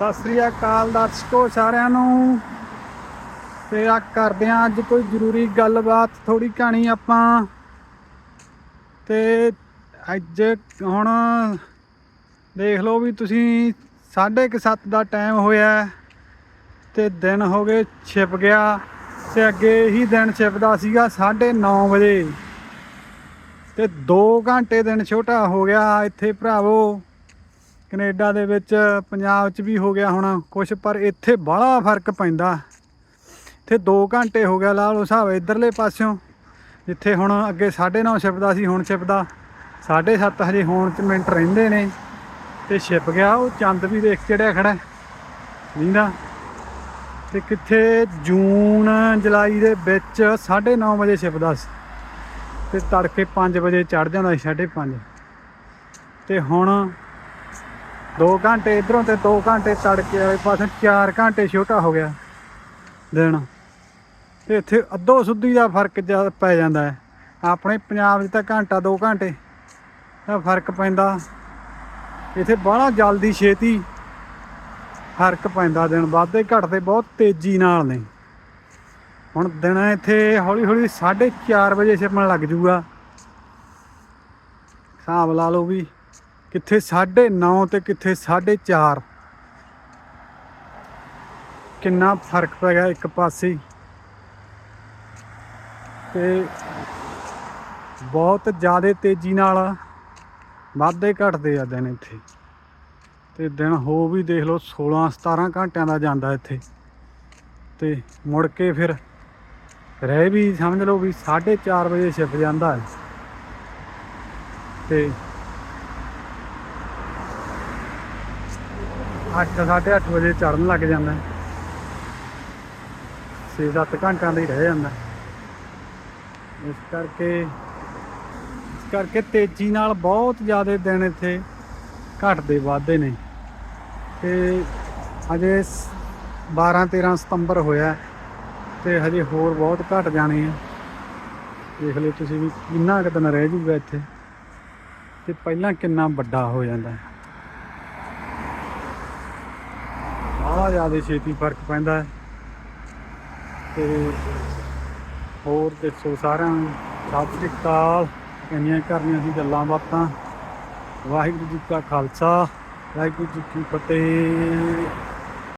ਸਤਿ ਸ੍ਰੀ ਅਕਾਲ ਦਰਸ਼ਕੋ, ਸਾਰਿਆਂ ਨੂੰ। ਤੇ ਆ ਕਰਦੇ ਆ ਅੱਜ ਕੋਈ ਜ਼ਰੂਰੀ ਗੱਲਬਾਤ ਥੋੜੀ ਕਹਾਣੀ ਆਪਾਂ। ਤੇ ਅੱਜ ਹੁਣ ਦੇਖ ਲਓ ਵੀ ਤੁਸੀਂ 7:30 ਦਾ ਟਾਈਮ ਹੋਇਆ ਹੈ ਤੇ ਦਿਨ ਹੋ ਗਏ ਛਿਪ ਗਿਆ ਤੇ ਅੱਗੇ ਹੀ ਦਿਨ ਛਿਪਦਾ ਸੀਗਾ 9:30 ਵਜੇ। ਤੇ 2 ਘੰਟੇ ਦਿਨ ਛੋਟਾ ਹੋ ਗਿਆ ਇੱਥੇ ਭਰਾਵੋ। ਕੈਨੇਡਾ ਦੇ ਵਿੱਚ, ਪੰਜਾਬ 'ਚ ਵੀ ਹੋ ਗਿਆ ਹੁਣ ਕੁਛ, ਪਰ ਇੱਥੇ ਬੜਾ ਫ਼ਰਕ ਪੈਂਦਾ। ਇੱਥੇ 2 ਘੰਟੇ ਹੋ ਗਿਆ ਲਾ ਲਓ ਹਿਸਾਬ ਇਧਰਲੇ ਪਾਸਿਓਂ, ਜਿੱਥੇ ਹੁਣ ਅੱਗੇ 9:30 ਛਿਪਦਾ ਸੀ, ਹੁਣ ਛਿਪਦਾ। 7:30 ਹਜੇ ਹੋਣ 'ਚ ਮਿੰਟ ਰਹਿੰਦੇ ਨੇ। ਤੇ ਛਿਪ ਗਿਆ ਉਹ ਚੰਦ ਵੀ ਦੇਖ ਚੜਿਆ ਖੜਾ, ਨੀਂਦਾ। ਤੇ ਕਿੱਥੇ ਜੂਨ, ਜੁਲਾਈ ਦੇ ਵਿੱਚ 9:30 ਵਜੇ ਛਿਪਦਾ ਸੀ। ਤੇ ਤੜਕੇ 5 ਵਜੇ ਚੜ ਜਾਂਦਾ ਸੀ 5:30 ਤੇ ਹੁਣ 2 ਘੰਟੇ ਇਧਰੋਂ ਤੇ 2 ਘੰਟੇ ਤੜਕੇ ਵਾਲੇ ਪਾਸੇ 4 ਘੰਟੇ ਛੋਟਾ ਹੋ ਗਿਆ ਦਿਨ ਤੇ ਇੱਥੇ ਅੱਧੋ ਸੁੱਧੀ ਦਾ ਫ਼ਰਕ ਜ਼ਿਆਦਾ ਪੈ ਜਾਂਦਾ ਹੈ। ਆਪਣੇ ਪੰਜਾਬ 'ਚ ਤਾਂ ਘੰਟਾ 2 ਘੰਟੇ ਦਾ ਫ਼ਰਕ ਪੈਂਦਾ। ਇੱਥੇ ਬਾਹਲਾ ਜਲਦੀ ਛੇਤੀ ਫ਼ਰਕ ਪੈਂਦਾ ਦਿਨ ਵਾਧੇ ਘਟਦੇ ਬਹੁਤ ਤੇਜ਼ੀ ਨਾਲ ਨੇ। ਹੁਣ ਦਿਨ ਇੱਥੇ ਹੌਲੀ ਹੌਲੀ 4:30 ਵਜੇ ਛਿਪਣ ਲੱਗ ਜੂਗਾ। ਹਿਸਾਬ ਲਾ ਲਓ ਵੀ ਕਿੱਥੇ 9:30 ਤੇ ਕਿੱਥੇ 4:30 ਕਿੰਨਾ ਫ਼ਰਕ ਪੈ ਗਿਆ ਇੱਕ ਪਾਸੇ? ਹੀ। ਤੇ ਬਹੁਤ ਜ਼ਿਆਦਾ ਤੇਜ਼ੀ ਨਾਲ ਵਾਧੇ ਘਟਦੇ ਆ ਦਿਨ ਇੱਥੇ। ਤੇ ਦਿਨ ਹੋ ਵੀ ਦੇਖ ਲਓ 16 17 ਘੰਟਿਆਂ ਦਾ ਜਾਂਦਾ ਇੱਥੇ। ਤੇ ਮੁੜ ਕੇ ਫਿਰ ਰਹਿ ਵੀ ਸਮਝ ਲਓ ਵੀ 4:30 ਵਜੇ ਛਿਪ ਜਾਂਦਾ ਹੈ। ਤੇ 8 8:30 ਵਜੇ ਚੜਨ ਲੱਗ ਜਾਂਦਾ। 6-7 ਘੰਟਿਆਂ ਦਾ ਹੀ ਰਹਿ ਜਾਂਦਾ। ਇਸ ਕਰਕੇ ਇਸ ਕਰਕੇ ਤੇਜ਼ੀ ਨਾਲ ਬਹੁਤ ਜ਼ਿਆਦਾ ਦਿਨ ਇੱਥੇ ਘਟਦੇ ਵੱਧਦੇ ਨੇ। ਤੇ ਅਜੇ 12-13 ਸਤੰਬਰ ਹੋਇਆ ਤੇ ਹਜੇ ਹੋਰ ਬਹੁਤ ਘਟ ਜਾਣੇ ਆ। ਦੇਖ ਲਓ ਤੁਸੀਂ ਵੀ ਕਿੰਨਾ ਕੁ ਦਿਨ ਰਹਿ ਜੂਗਾ ਇੱਥੇ। ਤੇ ਪਹਿਲਾਂ ਕਿੰਨਾ ਵੱਡਾ ਹੋ ਜਾਂਦਾ। ਹੈ ਜ਼ਿਆਦਾ ਛੇਤੀ ਫ਼ਰਕ ਪੈਂਦਾ ਹੈ। ਤੇ ਹੋਰ ਦੱਸੋ ਸਾਰਿਆਂ ਨੂੰ। ਸਤਿ ਸ਼੍ਰੀ ਅਕਾਲ। ਇੰਨੀਆਂ ਕਰਨੀਆਂ ਸੀ ਗੱਲਾਂ ਬਾਤਾਂ। ਵਾਹਿਗੁਰੂ ਜੀ ਕਾ ਖਾਲਸਾ। ਵਾਹਿਗੁਰੂ ਜੀ ਕੀ ਫਤਿਹ।